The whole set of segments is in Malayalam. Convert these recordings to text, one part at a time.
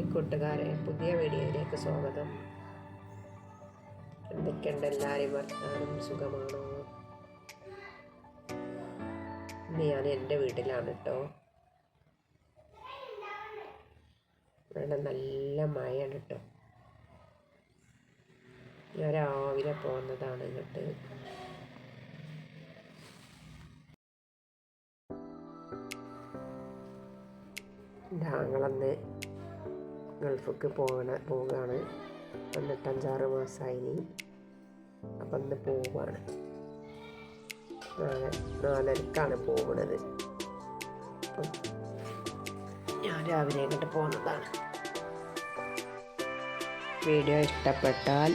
ഹായ് കൂട്ടുകാരെ പുതിയ വീഡിയോയിലേക്ക് സ്വാഗതം. എന്തൊക്കെയുണ്ട് എല്ലാവരും വർത്താനം? സുഖമാണോ? ഇന്ന് ഞാൻ എന്റെ വീട്ടിലാണ് കേട്ടോ ഇവിടെ നല്ല മഴയാണ് കേട്ടോ ഞാൻ രാവിലെ പോകുന്നതാണ് ഇങ്ങോട്ട്. ഞങ്ങളന്ന് ഗൾഫിക്ക് പോകണ. പോവുകയാണ് എന്നിട്ട് അഞ്ചാറ് മാസമായി അപ്പം ഇന്ന് പോവുകയാണ് നാല് നാലരക്കാണ് പോകുന്നത് ഞാൻ രാവിലെ ഇങ്ങോട്ട് പോകുന്നതാണ് വീഡിയോ ഇഷ്ടപ്പെട്ടാൽ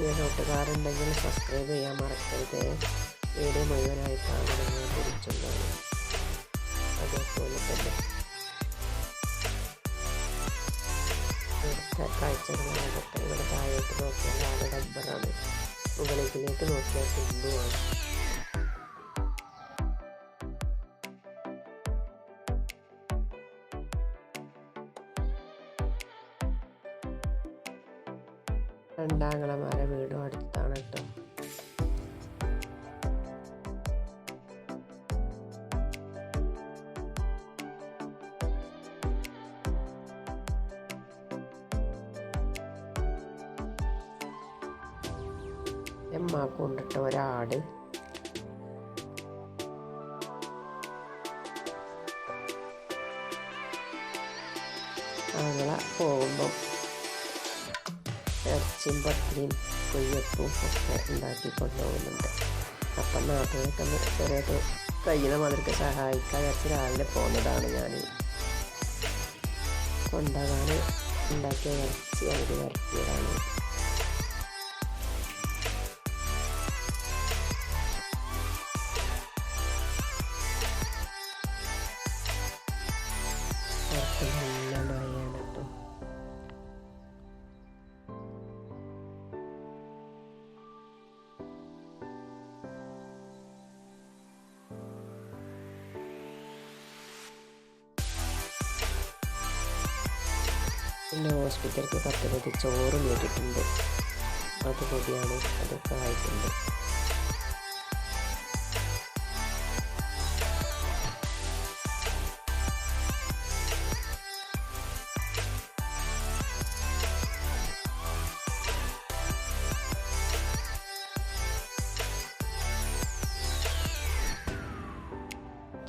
പുതിയ കൂട്ടുകാരുണ്ടെങ്കിൽ സബ്സ്ക്രൈബ് ചെയ്യാൻ മറക്കരുത്. വീഡിയോ മുഴുവനായി കാണണമെന്ന് തിരിച്ചുള്ളത് അതേപോലെ തന്നെ കാഴ്ചകളാകട്ടെ ഇവിടെ താഴോട്ട് നോക്കിയാൽ ആകെ ഡബ്ബറാണ് മുകളിലേക്ക് നോക്കിയാൽ കുന്നുമാണ് രണ്ടാങ്ങളമാരെ വീടും അടുത്താണ് കേട്ടോ. കൊണ്ടിട്ട ഒരാട്. ആങ്ങള പോകുമ്പം ഇറച്ചിയും പത്തിരിയും കൊയ്യപ്പും ഒക്കെ ഉണ്ടാക്കി കൊണ്ടുപോകുന്നുണ്ട് അപ്പം നാട്ടിലൊക്കെ ചെറിയത് കഴിയുന്ന മാതിരിക്ക് സഹായിക്കാൻ ഇറച്ചി രാവിലെ പോകുന്നതാണ് ഞാൻ കൊണ്ടുപോകാൻ ഉണ്ടാക്കിയ ഇറച്ചി അവർ വരട്ടിയതാണ്. പിന്നെ പത്ത് പതി ചോറ് കേട്ടിട്ടുണ്ട് അത് പൊടിയാണ് അതൊക്കെ ആയിട്ടുണ്ട്.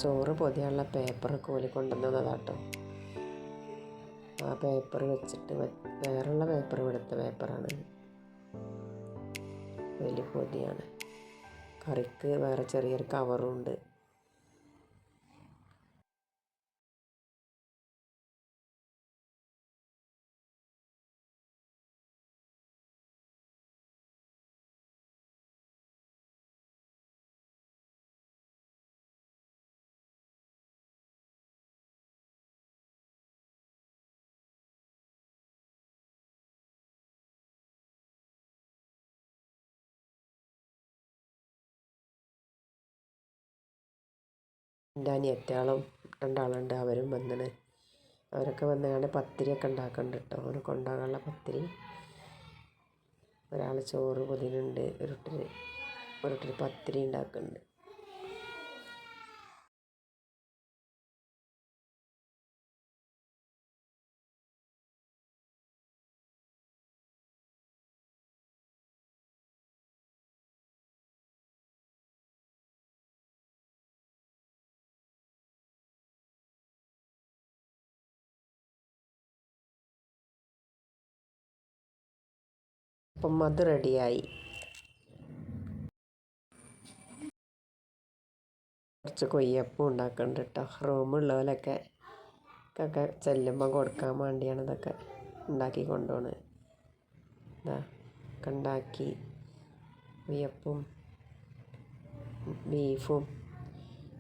ചോറ് പൊതിയാനുള്ള പേപ്പർ കോലി കൊണ്ടുവന്നതാട്ടോ. ആ പേപ്പർ വെച്ചിട്ട് വേറുള്ള പേപ്പർ ഇവിടുത്തെ പേപ്പറാണ് വലിയ പൊതിയാണ് കറിക്ക് വേറെ ചെറിയൊരു കവറും എന്റെ അനിയത്തിയാളും രണ്ടാളുണ്ട്. അവരും വന്നിന് അവരൊക്കെ വന്നുകൊണ്ട് പത്തിരിയൊക്കെ ഉണ്ടാക്കുന്നുണ്ട് കേട്ടോ അവന് കൊണ്ടുപോകാനുള്ള പത്തിരി. ഒരാൾ ചോറ് പൊതിനുണ്ട് ഒരുട്ടിൽ ഒരുട്ടിൽ പത്തിരി ഉണ്ടാക്കുന്നുണ്ട് അപ്പം അത് റെഡിയായി. കുറച്ച് കൊയ്യപ്പം ഉണ്ടാക്കുന്നുണ്ട് കേട്ടോ റൂമുള്ളവരൊക്കെ ഒക്കെ ചെല്ലുമ്പോൾ കൊടുക്കാൻ വേണ്ടിയാണ് ഇതൊക്കെ ഉണ്ടാക്കി കൊണ്ടുപോണത് ഇതാ ഉണ്ടാക്കി. കൊയ്യപ്പും ബീഫും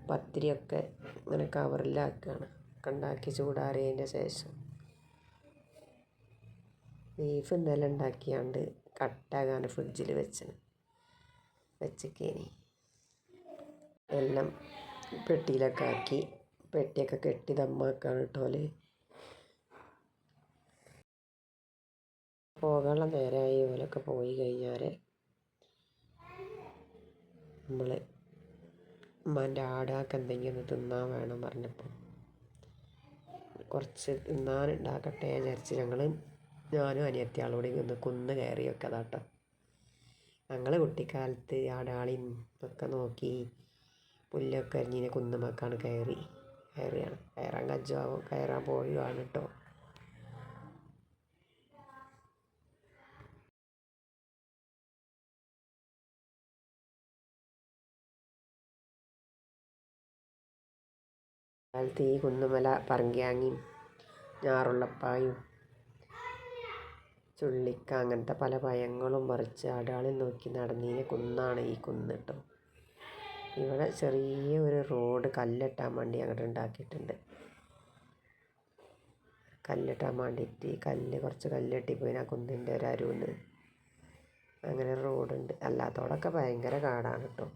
പത്തിരിയൊക്കെ ഇങ്ങനെ കവറിലാക്കുകയാണ് ഉണ്ടാക്കി ചൂടാറിയതിന്റെ ശേഷം. ബീഫ് ഇന്നലെ ഉണ്ടാക്കിയാണ്ട് കട്ടാകാൻ ഫ്രിഡ്ജിൽ വെച്ചത്. വെച്ചേക്കേനി. എല്ലാം പെട്ടിയിലൊക്കെ ആക്കി പെട്ടിയൊക്കെ കെട്ടി ദമ്മാക്കാണ് കേട്ടോൽ പോകാനുള്ള നേരമായി ഓലൊക്കെ പോയി കഴിഞ്ഞാൽ നമ്മൾ ഉമ്മാന്റെ ആടാക്ക് എന്തെങ്കിലും ഒന്ന് തിന്നാൻ വേണം പറഞ്ഞപ്പോൾ കുറച്ച് തിന്നാൻ ഉണ്ടാക്കട്ടെ വിചാരിച്ച് ഞങ്ങൾ ഞാനും അനിയത്തിയാളോടെ ഒന്ന് കുന്ന് കയറി വെക്കതാട്ടോ. ഞങ്ങൾ കുട്ടിക്കാലത്ത് ആടാളിയും ഒക്കെ നോക്കി പുല്ലൊക്കെ അരിഞ്ഞിനെ കുന്നുമക്കാണ് കയറി. കയറിയാണ്. കയറാൻ കജ്ജാവും കയറാൻ പോവുകയാണ് കേട്ടോ കാലത്ത് ഈ കുന്നുമല പറങ്കിയാങ്ങിയും ഞാറുള്ളപ്പായും ചുള്ളിക്ക അങ്ങനത്തെ പല പഴങ്ങളും പറിച്ച് അടാളിൽ നോക്കി നടന്നീനെ കുന്നാണ് ഈ കുന്ന് കേട്ടോ ഇവിടെ ചെറിയ ഒരു റോഡ് കല്ലിട്ടാൻ വേണ്ടി അങ്ങോട്ട് ഉണ്ടാക്കിയിട്ടുണ്ട് കല്ലിട്ടാൻ വേണ്ടിയിട്ട് കല്ല് കുറച്ച് കല്ലിട്ടി പോയി ആ കുന്നിന്റെ ഒരു അരുന്ന്. അങ്ങനെ റോഡുണ്ട്. അല്ലാത്തോടൊക്കെ ഭയങ്കര കാടാണ് കേട്ടോ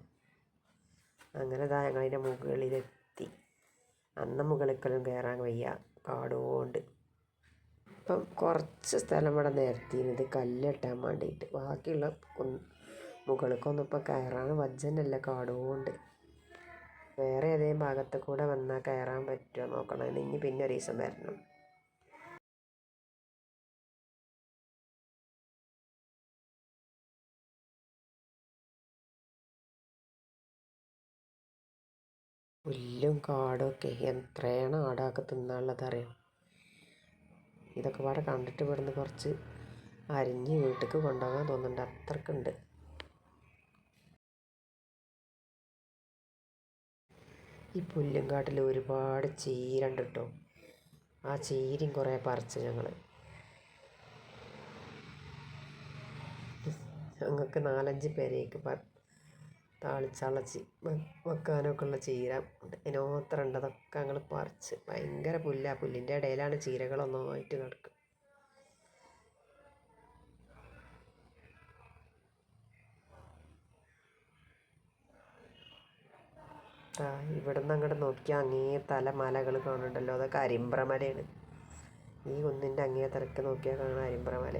അങ്ങനെ ഇതാ ഞങ്ങളതിന്റെ മുകളിലെത്തി. അന്ന് മുകളിക്കലും കയറാൻ വയ്യ. കാടുകൊണ്ട് ഇപ്പം കുറച്ച് സ്ഥലം ഇവിടെ നിരത്തിയിരുന്നത് കല്ലിട്ടാൻ വേണ്ടിയിട്ട്. ബാക്കിയുള്ള മുകളിലേക്കൊന്നും ഇപ്പം കയറാൻ വജ്ജനല്ല കാടുകൊണ്ട്. വേറെ ഏതെങ്കിലും ഭാഗത്ത് കൂടെ വന്നാൽ കയറാൻ പറ്റുമോ നോക്കണം. ഇനി പിന്നെ ഒരു ദിവസം വരണം. പുല്ലും കാടൊക്കെ എത്രയാണ് ആടാക്ക് തിന്നാനുള്ളതറിയാം? ഇതൊക്കെ പാടെ കണ്ടിട്ട് ഇവിടുന്ന് കുറച്ച് അരിഞ്ഞ് വീട്ടിലേക്ക് കൊണ്ടുപോകാൻ തോന്നുന്നുണ്ട്. അത്രക്കുണ്ട്. ഈ പുല്ലും കാട്ടിൽ ഒരുപാട് ചീരണ്ട് കേട്ടോ ആ ചീരയും കുറേ പറിച്ച് ഞങ്ങൾ ഞങ്ങൾക്ക് നാലഞ്ച് പേരേക്ക് താളിച്ചളച്ച് വെക്കാനൊക്കെ ഉള്ള ചീര അതിനോത്ര ഉണ്ട്. അതൊക്കെ ഞങ്ങൾ പറിച്ച് ഭയങ്കര പുല്ലാണ് പുല്ലിന്റെ ഇടയിലാണ് ചീരകളൊന്നായിട്ട് കിടക്കുക ആ ഇവിടെ നിന്ന് അങ്ങോട്ട് നോക്കിയാൽ അങ്ങേ തല മലകൾ കാണുന്നുണ്ടല്ലോ. അതൊക്കെ അരിമ്പ്രമലയാണ്. ഈ കുന്നിന്റെ അങ്ങേ തലക്ക് നോക്കിയാൽ കാണുന്ന അരിമ്പ്ര മല